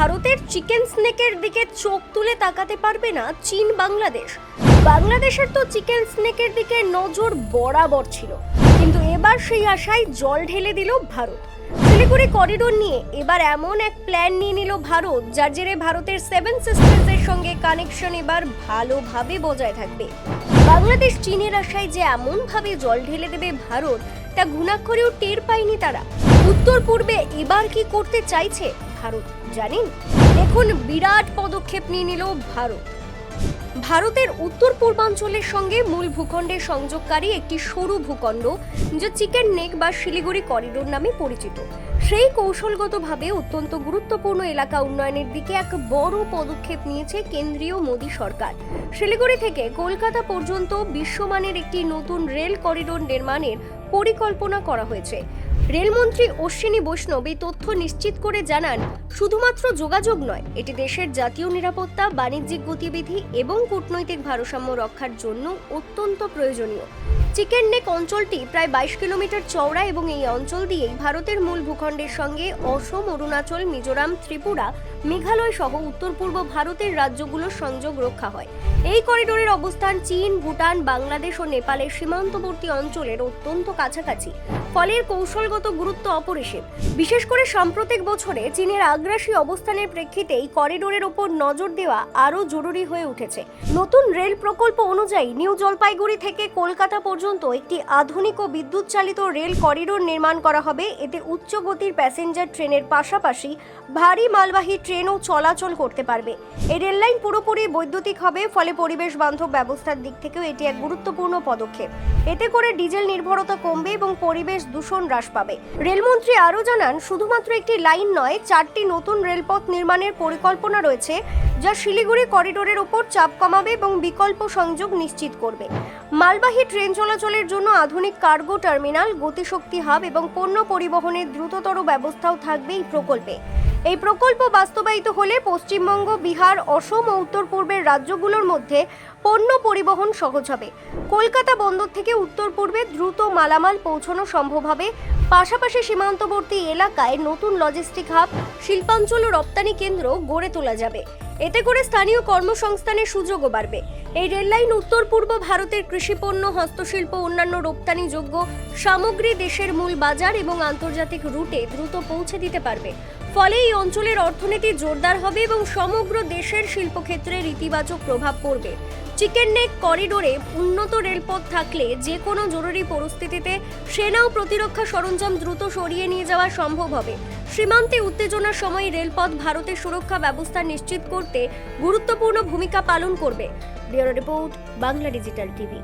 ভারতের চিকেন স্নেকের দিকে চোখ তুলে তাকাতে পারবে না চীন বাংলাদেশ। বাংলাদেশের তো চিকেন স্নেকের দিকে নজর বরাবর ছিল। কিন্তু এবার সেই আশায় জল ঢেলে দিল ভারত। শিলিগুড়ি করিডোর নিয়ে এবার এমন এক প্ল্যান নিয়ে নিল ভারত, যার জেরে ভারতের সেভেন সিস্টার্সের সঙ্গে কানেকশন এবার ভালোভাবে বজায় থাকবে। বাংলাদেশ চীনের আশায় যে এমনভাবে জল ঢেলে দেবে ভারত, তা ঘুণাক্ষরেও টের পায়নি তারা। উত্তর পূর্বে এবার কি করতে চাইছে? ভারত। জানেন? দেখুন, বিরাট পদক্ষেপ নিয়ে নিল ভারত। ভারতের উত্তর পূর্বাঞ্চলের সঙ্গে মূল ভূখণ্ডের সংযোগকারী একটি সরু ভূখণ্ড, যা চিকেন নেক বা শিলিগুড়ি করিডোর নামে পরিচিত। সেই কৌশলগতভাবে অত্যন্ত গুরুত্বপূর্ণ এলাকা উন্নয়নের দিকে এক বড় পদক্ষেপ নিয়েছে কেন্দ্রীয় মোদী সরকার। শিলিগুড়ি থেকে কলকাতা পর্যন্ত বিশ্বমানের একটি নতুন রেল করিডোর নির্মাণের পরিকল্পনা করা হয়েছে। রেলমন্ত্রী অশ্বিনী বৈষ্ণব এই তথ্য নিশ্চিত করে জানান, শুধুমাত্র যোগাযোগ নয়, এটি দেশের জাতীয় নিরাপত্তা, বাণিজ্যিক গতিবিধি এবং কূটনৈতিক ভারসাম্য রক্ষার জন্য অত্যন্ত প্রয়োজনীয়। চিকেন নেক অঞ্চলটি প্রায় বাইশ কিলোমিটার চওড়া এবং এই অঞ্চল দিয়েই ভারতের মূল ভূখণ্ডের সঙ্গে অসম, অরুণাচল, মিজোরাম, ত্রিপুরা, মেঘালয় সহ উত্তর পূর্ব ভারতের রাজ্যগুলোর সংযোগ রক্ষা হয়। এই করিডোরের অবস্থান চীন, ভুটান, বাংলাদেশ ও নেপালের সীমান্তবর্তী অঞ্চলের অত্যন্ত কাছাকাছি। ফলের এর কৌশলগত গুরুত্ব অপরিসীম। বিশেষ করে সাম্প্রতিক বছরে চীনের আগ্রাসী অবস্থানের প্রেক্ষিতে এই করিডোরের ওপর নজর দেওয়া আরও জরুরি হয়ে উঠেছে। নতুন রেল প্রকল্প অনুযায়ী নিউ জলপাইগুড়ি থেকে কলকাতা পর্যন্ত একটি আধুনিক ও বিদ্যুৎ চালিত রেল করিডোর নির্মাণ করা হবে। এতে উচ্চ গতির প্যাসেঞ্জার ট্রেনের পাশাপাশি ভারী মালবাহী ট্রেনও চলাচল করতে পারবে। এই রেললাইন পুরোপুরি বৈদ্যুতিক হবে, ফলে পরিবেশ বান্ধব ব্যবস্থার দিক থেকেও এটি এক গুরুত্বপূর্ণ পদক্ষেপ। এতে করে ডিজেল নির্ভরতা কমবে এবং পরিবেশ দূষণ হ্রাস পাবে। রেলমন্ত্রী আরও জানান, শুধুমাত্র একটি লাইন নয়, চারটি নতুন রেলপথ নির্মাণের পরিকল্পনা রয়েছে, যা শিলিগুড়ি করিডোরের ওপর চাপ কমাবে এবং বিকল্প সংযোগ নিশ্চিত করবে। মালবাহী ট্রেন চলাচলের জন্য আধুনিক কার্গো টার্মিনাল, গতিশক্তি হাব এবং পণ্য পরিবহনের দ্রুততর ব্যবস্থাও থাকবে এই প্রকল্পে। এই প্রকল্প বাস্তবায়িত হলে পশ্চিমবঙ্গ, বিহার, অসম ও উত্তর পূর্বের রাজ্যগুলোর মধ্যে পণ্য পরিবহন সহজ হবে। কলকাতা বন্দর থেকে উত্তর পূর্বে দ্রুত মালামাল পৌঁছানো সম্ভব হবে। পাশাপাশি সীমান্তবর্তী এলাকায় নতুন লজিস্টিক হাব শিল্পাঞ্চল ও রপ্তানি কেন্দ্র গড়ে তোলা যাবে। এতে করে স্থানীয় কর্মসংস্থানের সুযোগও বাড়বে। এই রেললাইন উত্তর পূর্ব ভারতের কৃষিপণ্য হস্তশিল্প, অন্যান্য রপ্তানিযোগ্য সামগ্রী দেশের মূল বাজার এবং আন্তর্জাতিক রুটে দ্রুত পৌঁছে দিতে পারবে। ফলে এই অঞ্চলের অর্থনীতি জোরদার হবে এবং সমগ্র দেশের শিল্পক্ষেত্রে ইতিবাচক প্রভাব পড়বে। চিকেন নেক করিডোরে উন্নত রেলপথ থাকলে যে কোনো জরুরি পরিস্থিতিতে সেনা ও প্রতিরক্ষা সরঞ্জাম দ্রুত সরিয়ে নিয়ে যাওয়া সম্ভব হবে। সীমান্তে উত্তেজনার সময় রেলপথ ভারতের সুরক্ষা ব্যবস্থা নিশ্চিত করতে গুরুত্বপূর্ণ ভূমিকা পালন করবে। Report, Bangla digital TV.